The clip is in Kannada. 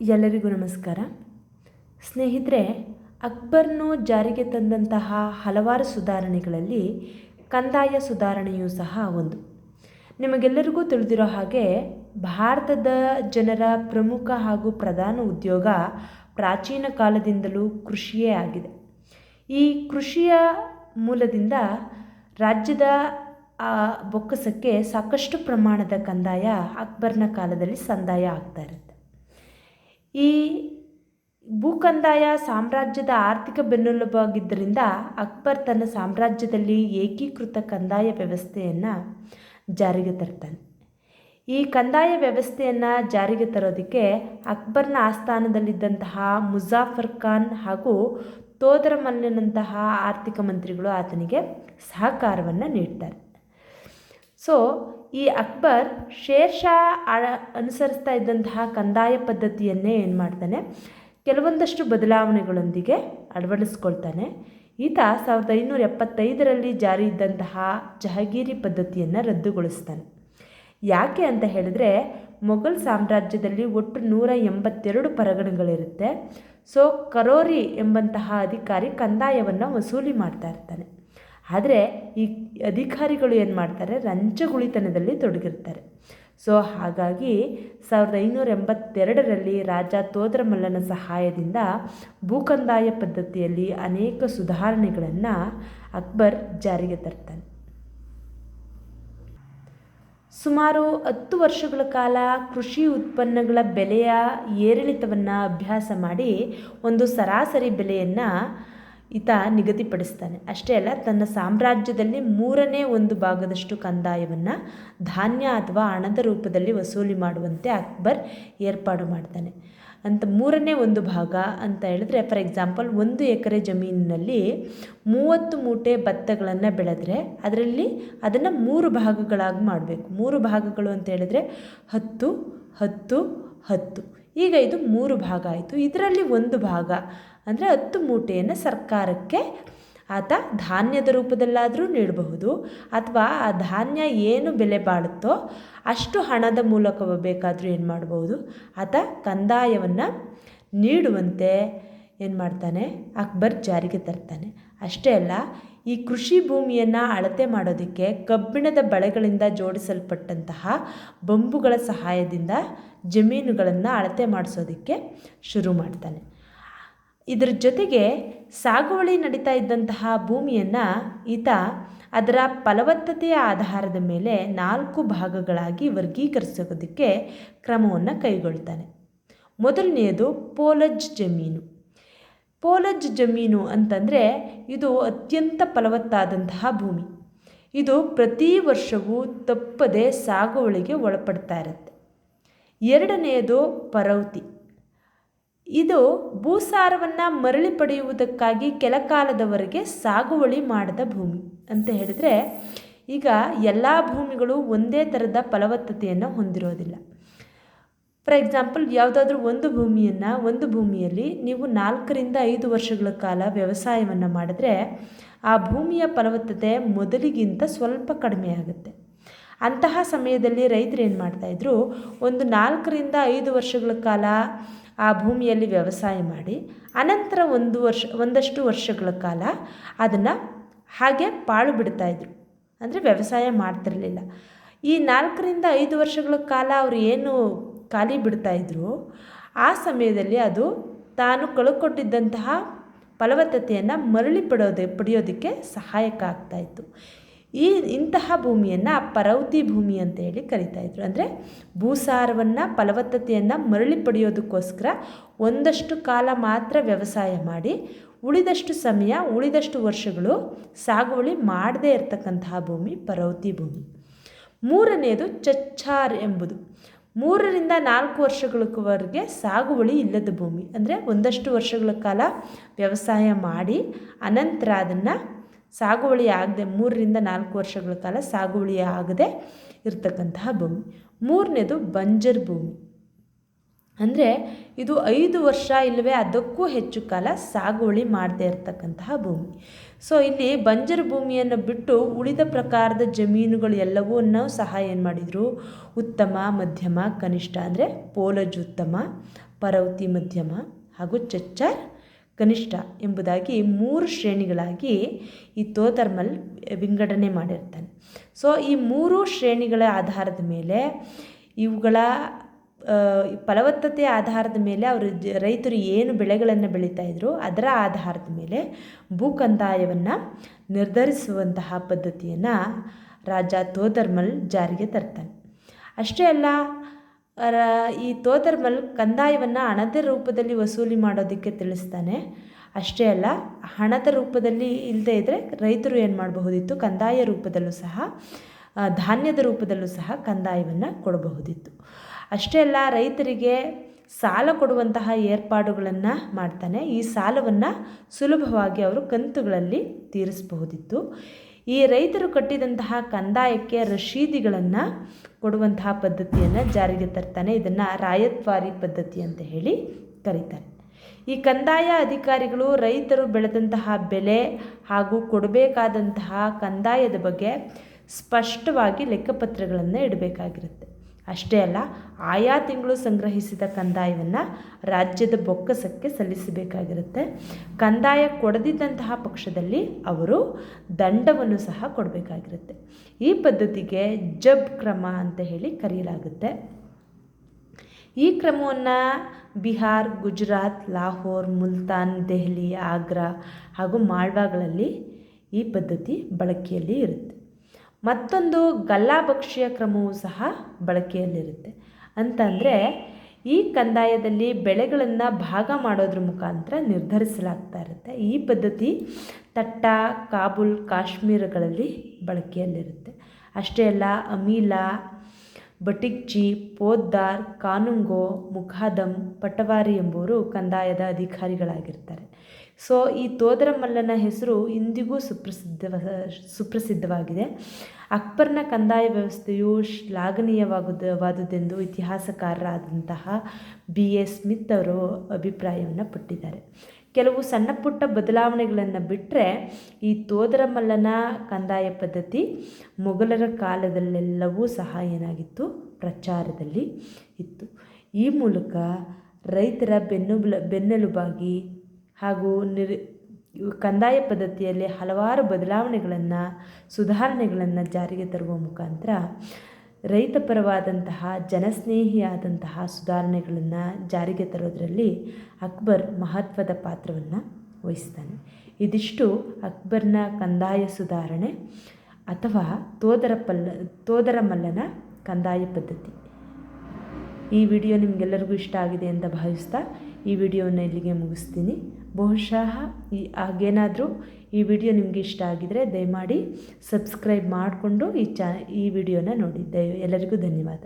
ಎಲ್ಲರಿಗೂ ನಮಸ್ಕಾರ. ಸ್ನೇಹಿತರೆ ಅಕ್ಬರ್ನು ಜಾರಿಗೆ ತಂದಂತಹ ಹಲವಾರು ಸುಧಾರಣೆಗಳಲ್ಲಿ ಕಂದಾಯ ಸುಧಾರಣೆಯೂ ಸಹ ಒಂದು. ನಿಮಗೆಲ್ಲರಿಗೂ ತಿಳಿದಿರೋ ಹಾಗೆ ಭಾರತದ ಜನರ ಪ್ರಮುಖ ಹಾಗೂ ಪ್ರಧಾನ ಉದ್ಯೋಗ ಪ್ರಾಚೀನ ಕಾಲದಿಂದಲೂ ಕೃಷಿಯೇ ಆಗಿದೆ. ಈ ಕೃಷಿಯ ಮೂಲದಿಂದ ರಾಜ್ಯದ ಆ, ಬೊಕ್ಕಸಕ್ಕೆ ಸಾಕಷ್ಟು ಪ್ರಮಾಣದ ಕಂದಾಯ ಅಕ್ಬರ್ನ ಕಾಲದಲ್ಲಿ ಸಂದಾಯ ಆಗ್ತಾ ಇರುತ್ತೆ. ಈ ಭೂಕಂದಾಯ ಸಾಮ್ರಾಜ್ಯದ ಆರ್ಥಿಕ ಬೆನ್ನೆಲುಬಾಗಿದ್ದರಿಂದ ಅಕ್ಬರ್ ತನ್ನ ಸಾಮ್ರಾಜ್ಯದಲ್ಲಿ ಏಕೀಕೃತ ಕಂದಾಯ ವ್ಯವಸ್ಥೆಯನ್ನು ಜಾರಿಗೆ ತರ್ತಾನೆ. ಈ ಕಂದಾಯ ವ್ಯವಸ್ಥೆಯನ್ನು ಜಾರಿಗೆ ತರೋದಕ್ಕೆ ಅಕ್ಬರ್ನ ಆಸ್ಥಾನದಲ್ಲಿದ್ದಂತಹ ಮುಜಾಫರ್ ಖಾನ್ ಹಾಗೂ ತೋದರಮಲ್ಲನಂತಹ ಆರ್ಥಿಕ ಮಂತ್ರಿಗಳು ಆತನಿಗೆ ಸಹಕಾರವನ್ನು ನೀಡ್ತಾರೆ. ಸೊ ಈ ಅಕ್ಬರ್ ಶೇರ್ ಶಾ ಅನುಸರಿಸ್ತಾ ಇದ್ದಂತಹ ಕಂದಾಯ ಪದ್ಧತಿಯನ್ನೇ ಏನು ಮಾಡ್ತಾನೆ? ಕೆಲವೊಂದಷ್ಟು ಬದಲಾವಣೆಗಳೊಂದಿಗೆ ಅಳವಡಿಸ್ಕೊಳ್ತಾನೆ. ಈತ ಸಾವಿರದ ಐನೂರ ಎಪ್ಪತ್ತೈದರಲ್ಲಿ ಜಾರಿ ಇದ್ದಂತಹ ಜಹಗೀರಿ ಪದ್ಧತಿಯನ್ನು ರದ್ದುಗೊಳಿಸ್ತಾನೆ. ಯಾಕೆ ಅಂತ ಹೇಳಿದ್ರೆ, ಮೊಘಲ್ ಸಾಮ್ರಾಜ್ಯದಲ್ಲಿ ಒಟ್ಟು ನೂರ ಎಂಬತ್ತೆರಡು ಪರಗಣಗಳಿರುತ್ತೆ. ಸೊ ಕರೋರಿ ಎಂಬಂತಹ ಅಧಿಕಾರಿ ಕಂದಾಯವನ್ನು ವಸೂಲಿ ಮಾಡ್ತಾ ಇರ್ತಾನೆ. ಆದರೆ ಈ ಅಧಿಕಾರಿಗಳು ಏನು ಮಾಡ್ತಾರೆ? ರಂಚಗುಳಿತನದಲ್ಲಿ ತೊಡಗಿರ್ತಾರೆ. ಸೊ ಹಾಗಾಗಿ ಸಾವಿರದ ಐನೂರ ಎಂಬತ್ತೆರಡರಲ್ಲಿ ರಾಜ ತೋದ್ರಮಲ್ಲನ ಸಹಾಯದಿಂದ ಭೂಕಂದಾಯ ಪದ್ಧತಿಯಲ್ಲಿ ಅನೇಕ ಸುಧಾರಣೆಗಳನ್ನು ಅಕ್ಬರ್ ಜಾರಿಗೆ ತರ್ತಾನೆ. ಸುಮಾರು ಹತ್ತು ವರ್ಷಗಳ ಕಾಲ ಕೃಷಿ ಉತ್ಪನ್ನಗಳ ಬೆಲೆಯ ಏರಿಳಿತವನ್ನು ಅಭ್ಯಾಸ ಮಾಡಿ ಒಂದು ಸರಾಸರಿ ಬೆಲೆಯನ್ನು ಈತ ನಿಗದಿಪಡಿಸ್ತಾನೆ. ಅಷ್ಟೇ ಅಲ್ಲ, ತನ್ನ ಸಾಮ್ರಾಜ್ಯದಲ್ಲಿ ಮೂರನೇ ಒಂದು ಭಾಗದಷ್ಟು ಕಂದಾಯವನ್ನು ಧಾನ್ಯ ಅಥವಾ ಹಣದ ರೂಪದಲ್ಲಿ ವಸೂಲಿ ಮಾಡುವಂತೆ ಅಕ್ಬರ್ ಏರ್ಪಾಡು ಮಾಡ್ತಾನೆ. ಅಂತ ಮೂರನೇ ಒಂದು ಭಾಗ ಅಂತ ಹೇಳಿದ್ರೆ ಫಾರ್ ಎಕ್ಸಾಂಪಲ್ ಒಂದು ಎಕರೆ ಜಮೀನಿನಲ್ಲಿ ಮೂವತ್ತು ಮೂಟೆ ಭತ್ತಗಳನ್ನು ಬೆಳೆದ್ರೆ ಅದರಲ್ಲಿ ಅದನ್ನು ಮೂರು ಭಾಗಗಳಾಗಿ ಮಾಡಬೇಕು. ಮೂರು ಭಾಗಗಳು ಅಂತ ಹೇಳಿದ್ರೆ ಹತ್ತು ಹತ್ತು ಹತ್ತು. ಈಗ ಇದು ಮೂರು ಭಾಗ ಆಯಿತು. ಇದರಲ್ಲಿ ಒಂದು ಭಾಗ ಅಂದರೆ ಹತ್ತು ಮೂಟೆಯನ್ನು ಸರ್ಕಾರಕ್ಕೆ ಆತ ಧಾನ್ಯದ ರೂಪದಲ್ಲಾದರೂ ನೀಡಬಹುದು. ಅಥವಾ ಆ ಧಾನ್ಯ ಏನು ಬೆಲೆ ಬಾಳುತ್ತೋ ಅಷ್ಟು ಹಣದ ಮೂಲಕ ಬೇಕಾದರೂ ಏನು ಮಾಡಬಹುದು. ಆತ ಕಂದಾಯವನ್ನು ನೀಡುವಂತೆ ಏನು ಮಾಡ್ತಾನೆ? ಅಕ್ಬರ್ ಜಾರಿಗೆ ತರ್ತಾನೆ. ಅಷ್ಟೇ ಅಲ್ಲ, ಈ ಕೃಷಿ ಭೂಮಿಯನ್ನು ಅಳತೆ ಮಾಡೋದಕ್ಕೆ ಕಬ್ಬಿಣದ ಬಳೆಗಳಿಂದ ಜೋಡಿಸಲ್ಪಟ್ಟಂತಹ ಬಂಬುಗಳ ಸಹಾಯದಿಂದ ಜಮೀನುಗಳನ್ನು ಅಳತೆ ಮಾಡಿಸೋದಕ್ಕೆ ಶುರು ಮಾಡ್ತಾನೆ. ಇದರ ಜೊತೆಗೆ ಸಾಗುವಳಿ ನಡೀತಾ ಇದ್ದಂತಹ ಭೂಮಿಯನ್ನು ಈತ ಅದರ ಫಲವತ್ತತೆಯ ಆಧಾರದ ಮೇಲೆ ನಾಲ್ಕು ಭಾಗಗಳಾಗಿ ವರ್ಗೀಕರಿಸೋದಕ್ಕೆ ಕ್ರಮವನ್ನು ಕೈಗೊಳ್ತಾನೆ. ಮೊದಲನೆಯದು ಪೋಲಜ್ ಜಮೀನು. ಪೋಲಜ್ ಜಮೀನು ಅಂತಂದರೆ ಇದು ಅತ್ಯಂತ ಫಲವತ್ತಾದಂತಹ ಭೂಮಿ. ಇದು ಪ್ರತಿ ವರ್ಷವೂ ತಪ್ಪದೆ ಸಾಗುವಳಿಗೆ ಒಳಪಡ್ತಾ ಇರುತ್ತೆ. ಎರಡನೆಯದು ಪರೌತಿ. ಇದು ಭೂಸಾರವನ್ನು ಮರಳಿ ಪಡೆಯುವುದಕ್ಕಾಗಿ ಕೆಲ ಕಾಲದವರೆಗೆ ಸಾಗುವಳಿ ಮಾಡಿದ ಭೂಮಿ ಅಂತ ಹೇಳಿದರೆ ಈಗ ಎಲ್ಲ ಭೂಮಿಗಳು ಒಂದೇ ಥರದ ಫಲವತ್ತತೆಯನ್ನು ಹೊಂದಿರೋದಿಲ್ಲ. ಫಾರ್ ಎಕ್ಸಾಂಪಲ್ ಯಾವುದಾದ್ರೂ ಒಂದು ಭೂಮಿಯನ್ನು ಒಂದು ಭೂಮಿಯಲ್ಲಿ ನೀವು ನಾಲ್ಕರಿಂದ ಐದು ವರ್ಷಗಳ ಕಾಲ ವ್ಯವಸಾಯವನ್ನು ಮಾಡಿದ್ರೆ ಆ ಭೂಮಿಯ ಫಲವತ್ತತೆ ಮೊದಲಿಗಿಂತ ಸ್ವಲ್ಪ ಕಡಿಮೆ ಆಗುತ್ತೆ. ಅಂತಹ ಸಮಯದಲ್ಲಿ ರೈತರು ಏನು ಮಾಡ್ತಾಯಿದ್ರು ಒಂದು ನಾಲ್ಕರಿಂದ ಐದು ವರ್ಷಗಳ ಕಾಲ ಆ ಭೂಮಿಯಲ್ಲಿ ವ್ಯವಸಾಯ ಮಾಡಿ, ಅನಂತರ ಒಂದು ವರ್ಷ, ಒಂದಷ್ಟು ವರ್ಷಗಳ ಕಾಲ ಅದನ್ನು ಹಾಗೆ ಪಾಳು ಬಿಡ್ತಾಯಿದ್ರು ಅಂದರೆ ವ್ಯವಸಾಯ ಮಾಡ್ತಿರಲಿಲ್ಲ. ಈ ನಾಲ್ಕರಿಂದ ಐದು ವರ್ಷಗಳ ಕಾಲ ಅವರು ಏನು ಖಾಲಿ ಬಿಡ್ತಾಯಿದ್ರು ಆ ಸಮಯದಲ್ಲಿ ಅದು ತಾನು ಕಳ್ಕೊಟ್ಟಿದ್ದಂತಹ ಫಲವತ್ತತೆಯನ್ನು ಮರಳಿ ಪಡೆಯೋದೆ ಪಡೆಯೋದಕ್ಕೆ ಸಹಾಯಕ ಆಗ್ತಾಯಿತ್ತು ಈ ಇಂತಹ ಭೂಮಿಯನ್ನು ಪರೌತಿ ಭೂಮಿ ಅಂತ ಹೇಳಿ ಕರಿತಾಯಿದ್ರು ಅಂದರೆ ಭೂಸಾರವನ್ನು, ಫಲವತ್ತತೆಯನ್ನು ಮರಳಿ ಪಡೆಯೋದಕ್ಕೋಸ್ಕರ ಒಂದಷ್ಟು ಕಾಲ ಮಾತ್ರ ವ್ಯವಸಾಯ ಮಾಡಿ, ಉಳಿದಷ್ಟು ಸಮಯ, ಉಳಿದಷ್ಟು ವರ್ಷಗಳು ಸಾಗುವಳಿ ಮಾಡದೇ ಇರತಕ್ಕಂತಹ ಭೂಮಿ ಪರೌತಿ ಭೂಮಿ. ಮೂರನೆಯದು ಚಚ್ಚಾರ್ ಎಂಬುದು. ಮೂರರಿಂದ ನಾಲ್ಕು ವರ್ಷಗಳವರೆಗೆ ಸಾಗುವಳಿ ಇಲ್ಲದ ಭೂಮಿ. ಅಂದರೆ ಒಂದಷ್ಟು ವರ್ಷಗಳ ಕಾಲ ವ್ಯವಸಾಯ ಮಾಡಿ, ಅನಂತರ ಅದನ್ನು ಸಾಗುವಳಿ ಆಗದೆ ಮೂರರಿಂದ ನಾಲ್ಕು ವರ್ಷಗಳ ಕಾಲ ಸಾಗುವಳಿ ಆಗದೆ ಇರತಕ್ಕಂತಹ ಭೂಮಿ. ಮೂರನೇದು ಬಂಜರ್ ಭೂಮಿ. ಅಂದರೆ ಇದು ಐದು ವರ್ಷ ಇಲ್ಲವೇ ಅದಕ್ಕೂ ಹೆಚ್ಚು ಕಾಲ ಸಾಗುವಳಿ ಮಾಡದೇ ಇರತಕ್ಕಂತಹ ಭೂಮಿ. ಸೊ ಇಲ್ಲಿ ಬಂಜರು ಭೂಮಿಯನ್ನು ಬಿಟ್ಟು ಉಳಿದ ಪ್ರಕಾರದ ಜಮೀನುಗಳು ಎಲ್ಲವನ್ನೂ ಸಹ ಏನು ಮಾಡಿದರು? ಉತ್ತಮ, ಮಧ್ಯಮ, ಕನಿಷ್ಠ ಅಂದರೆ ಪೋಲಜ್ ಉತ್ತಮ, ಪರವತಿ ಮಧ್ಯಮ ಹಾಗೂ ಚಚ್ಚರ್ ಕನಿಷ್ಠ ಎಂಬುದಾಗಿ ಮೂರು ಶ್ರೇಣಿಗಳಾಗಿ ಈ ತೋತರ್ಮಲ್ ವಿಂಗಡಣೆ ಮಾಡಿರ್ತಾನೆ. ಸೊ ಈ ಮೂರು ಶ್ರೇಣಿಗಳ ಆಧಾರದ ಮೇಲೆ ಇವುಗಳ ಫಲವತ್ತತೆ ಆಧಾರದ ಮೇಲೆ ಅವರು ರೈತರು ಏನು ಬೆಳೆಗಳನ್ನು ಬೆಳೀತಾ ಇದ್ರು, ಅದರ ಆಧಾರದ ಮೇಲೆ ಭೂ ಕಂದಾಯವನ್ನು ನಿರ್ಧರಿಸುವಂತಹ ಪದ್ಧತಿಯನ್ನು ರಾಜ ತೋದರ್ಮಲ್ ಜಾರಿಗೆ ತರ್ತಾನೆ. ಅಷ್ಟೇ ಅಲ್ಲ ಈ ತೋತರ್ಮಲ್ ಕಂದಾಯವನ್ನು ಹಣದ ರೂಪದಲ್ಲಿ ವಸೂಲಿ ಮಾಡೋದಕ್ಕೆ ತಿಳಿಸ್ತಾನೆ. ಅಷ್ಟೇ ಅಲ್ಲ, ಹಣದ ರೂಪದಲ್ಲಿ ಇಲ್ಲದೇ ಇದ್ದರೆ ರೈತರು ಏನು ಮಾಡಬಹುದಿತ್ತು? ಕಂದಾಯ ರೂಪದಲ್ಲೂ ಸಹ ಧಾನ್ಯದ ರೂಪದಲ್ಲೂ ಸಹ ಕಂದಾಯವನ್ನು ಕೊಡಬಹುದಿತ್ತು. ಅಷ್ಟೇ ಅಲ್ಲ, ರೈತರಿಗೆ ಸಾಲ ಕೊಡುವಂತಹ ಏರ್ಪಾಡುಗಳನ್ನು ಮಾಡ್ತಾನೆ. ಈ ಸಾಲವನ್ನು ಸುಲಭವಾಗಿ ಅವರು ಕಂತುಗಳಲ್ಲಿ ತೀರಿಸಬಹುದಿತ್ತು. ಈ ರೈತರು ಕಟ್ಟಿದಂತಹ ಕಂದಾಯಕ್ಕೆ ರಶೀದಿಗಳನ್ನು ಕೊಡುವಂತಹ ಪದ್ಧತಿಯನ್ನು ಜಾರಿಗೆ ತರ್ತಾನೆ. ಇದನ್ನು ರಾಯತ್ವಾರಿ ಪದ್ಧತಿ ಅಂತ ಹೇಳಿ ಕರೀತಾರೆ. ಈ ಕಂದಾಯ ಅಧಿಕಾರಿಗಳು ರೈತರು ಬೆಳೆದಂತಹ ಬೆಲೆ ಹಾಗೂ ಕೊಡಬೇಕಾದಂತಹ ಕಂದಾಯದ ಬಗ್ಗೆ ಸ್ಪಷ್ಟವಾಗಿ ಲೆಕ್ಕಪತ್ರಗಳನ್ನು ಇಡಬೇಕಾಗಿರುತ್ತೆ. ಅಷ್ಟೇ ಅಲ್ಲ, ಆಯಾ ತಿಂಗಳು ಸಂಗ್ರಹಿಸಿದ ಕಂದಾಯವನ್ನು ರಾಜ್ಯದ ಬೊಕ್ಕಸಕ್ಕೆ ಸಲ್ಲಿಸಬೇಕಾಗಿರುತ್ತೆ. ಕಂದಾಯ ಕೊಡದಿದ್ದಂತಹ ಪಕ್ಷದಲ್ಲಿ ಅವರು ದಂಡವನ್ನು ಸಹ ಕೊಡಬೇಕಾಗಿರುತ್ತೆ. ಈ ಪದ್ಧತಿಗೆ ಜಬ್ ಕ್ರಮ ಅಂತ ಹೇಳಿ ಕರೆಯಲಾಗುತ್ತೆ. ಈ ಕ್ರಮವನ್ನು ಬಿಹಾರ್, ಗುಜರಾತ್, ಲಾಹೋರ್, ಮುಲ್ತಾನ್, ದೆಹಲಿ, ಆಗ್ರಾ ಹಾಗೂ ಮಾಳ್ವಾಗಳಲ್ಲಿ ಈ ಪದ್ಧತಿ ಬಳಕೆಯಲ್ಲಿ ಇರುತ್ತೆ. ಮತ್ತೊಂದು ಗಲ್ಲಾಭಕ್ಷಿಯ ಕ್ರಮವೂ ಸಹ ಬಳಕೆಯಲ್ಲಿರುತ್ತೆ. ಅಂತಂದರೆ ಈ ಕಂದಾಯದಲ್ಲಿ ಬೆಳೆಗಳನ್ನು ಭಾಗ ಮಾಡೋದ್ರ ಮುಖಾಂತರ ನಿರ್ಧರಿಸಲಾಗ್ತಾ ಇರುತ್ತೆ. ಈ ಪದ್ಧತಿ ತಟ್ಟ, ಕಾಬೂಲ್, ಕಾಶ್ಮೀರಗಳಲ್ಲಿ ಬಳಕೆಯಲ್ಲಿರುತ್ತೆ. ಅಷ್ಟೇ ಅಲ್ಲ, ಅಮೀಲಾ, ಬಟಿಕ್ಚಿ, ಪೋದ್ದಾರ್, ಕಾನುಂಗೋ, ಮುಖಾದಮ್, ಪಟವಾರಿ ಎಂಬುವರು ಕಂದಾಯದ ಅಧಿಕಾರಿಗಳಾಗಿರ್ತಾರೆ. ಸೊ ಈ ತೋದರಮಲ್ಲನ ಹೆಸರು ಇಂದಿಗೂ ಸುಪ್ರಸಿದ್ಧ ಸುಪ್ರಸಿದ್ಧವಾಗಿದೆ. ಅಕ್ಬರ್ನ ಕಂದಾಯ ವ್ಯವಸ್ಥೆಯು ಶ್ಲಾಘನೀಯವಾಗದವಾದುದೆಂದು ಇತಿಹಾಸಕಾರರಾದಂತಹ ಬಿ. ಎ. ಸ್ಮಿತ್ ಅವರು ಅಭಿಪ್ರಾಯವನ್ನು ಪಟ್ಟಿದ್ದಾರೆ. ಕೆಲವು ಸಣ್ಣ ಪುಟ್ಟ ಬದಲಾವಣೆಗಳನ್ನು ಬಿಟ್ಟರೆ ಈ ತೋದರಮಲ್ಲನ ಕಂದಾಯ ಪದ್ಧತಿ ಮೊಘಲರ ಕಾಲದಲ್ಲೆಲ್ಲವೂ ಸಹ ಏನಾಗಿತ್ತು ಪ್ರಚಾರದಲ್ಲಿ ಇತ್ತು. ಈ ಮೂಲಕ ರೈತರ ಬೆನ್ನುಬಲ, ಬೆನ್ನೆಲುಬಾಗಿ ಹಾಗೂ ನಿರ್, ಕಂದಾಯ ಪದ್ಧತಿಯಲ್ಲಿ ಹಲವಾರು ಬದಲಾವಣೆಗಳನ್ನು, ಸುಧಾರಣೆಗಳನ್ನು ಜಾರಿಗೆ ತರುವ ಮುಖಾಂತರ ರೈತಪರವಾದಂತಹ ಜನಸ್ನೇಹಿಯಾದಂತಹ ಸುಧಾರಣೆಗಳನ್ನು ಜಾರಿಗೆ ತರೋದರಲ್ಲಿ ಅಕ್ಬರ್ ಮಹತ್ವದ ಪಾತ್ರವನ್ನು ವಹಿಸ್ತಾನೆ. ಇದಿಷ್ಟು ಅಕ್ಬರ್ನ ಕಂದಾಯ ಸುಧಾರಣೆ ಅಥವಾ ತೋದರ ಪಲ್ಲ, ತೋದರ ಮಲ್ಲನ ಕಂದಾಯ ಪದ್ಧತಿ. ಈ ವಿಡಿಯೋ ನಿಮಗೆಲ್ಲರಿಗೂ ಇಷ್ಟ ಆಗಿದೆ ಅಂತ ಭಾವಿಸ್ತಾ ಈ ವಿಡಿಯೋನ ಇಲ್ಲಿಗೆ ಮುಗಿಸ್ತೀನಿ. ಬಹುಶಃ ಈ ಹಾಗೇನಾದರೂ ಈ ವಿಡಿಯೋ ನಿಮಗೆ ಇಷ್ಟ ಆಗಿದರೆ ದಯಮಾಡಿ ಸಬ್ಸ್ಕ್ರೈಬ್ ಮಾಡಿಕೊಂಡು ಈ ಚಾ ಈ ವಿಡಿಯೋನ ನೋಡಿ ದಯ ಎಲ್ಲರಿಗೂ ಧನ್ಯವಾದ.